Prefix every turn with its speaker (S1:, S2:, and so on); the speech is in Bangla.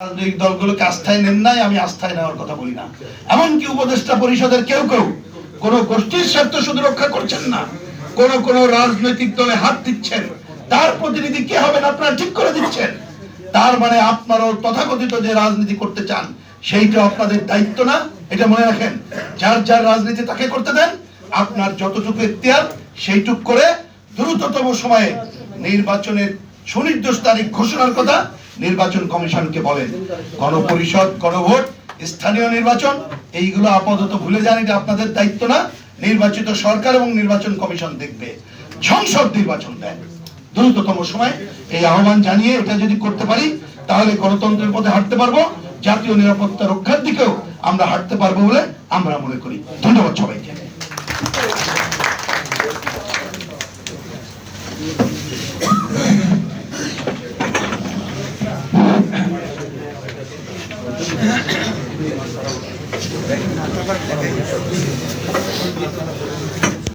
S1: রাজনৈতিক দলগুলোকে আস্থায় নেন নাই? আমি আস্থায় নেওয়ার কথা বলি না। এমনকি উপদেষ্টা পরিষদের কেউ কেউ কোন গোষ্ঠীর স্বার্থ শুধু রক্ষা করছেন না, কোন কোন রাজনৈতিক দলে হাত দিচ্ছেন। তার প্রতিনিধি কে হবেন আপনারা ঠিক করে দিচ্ছেন। তার মানে আপনারাও তথাকথিত যে রাজনীতি করতে চান সেইটা আপনাদের দায়িত্ব না। এটা মনে রাখেন, যার যার রাজনীতি তাকে করতে দেন, আপনার যতটুকু এখতিয়ার, সেইটুক করে দ্রুততম সময়ে নির্বাচনের সুনির্দিষ্ট তারিখ ঘোষণার কথা নির্বাচন কমিশনকে বলেন। গণপরিষদ, গণভোট, স্থানীয় নির্বাচন, এইগুলো আপাতত ভুলে যান এটা আপনাদের দায়িত্ব না। নির্বাচিত সরকার এবং নির্বাচন কমিশন দেখবে। সংসদ নির্বাচন দেন। দ্রুততম সময় এই আহ্বান জানিয়ে এটা যদি করতে পারি, তাহলে গণতন্ত্রের পথে হাঁটতে পারব, জাতীয় নিরাপত্তা রক্ষার দিকেও আমরা হাঁটতে পারব বলে আমরা মনে করি। ধন্যবাদ সবাইকে। Thank you.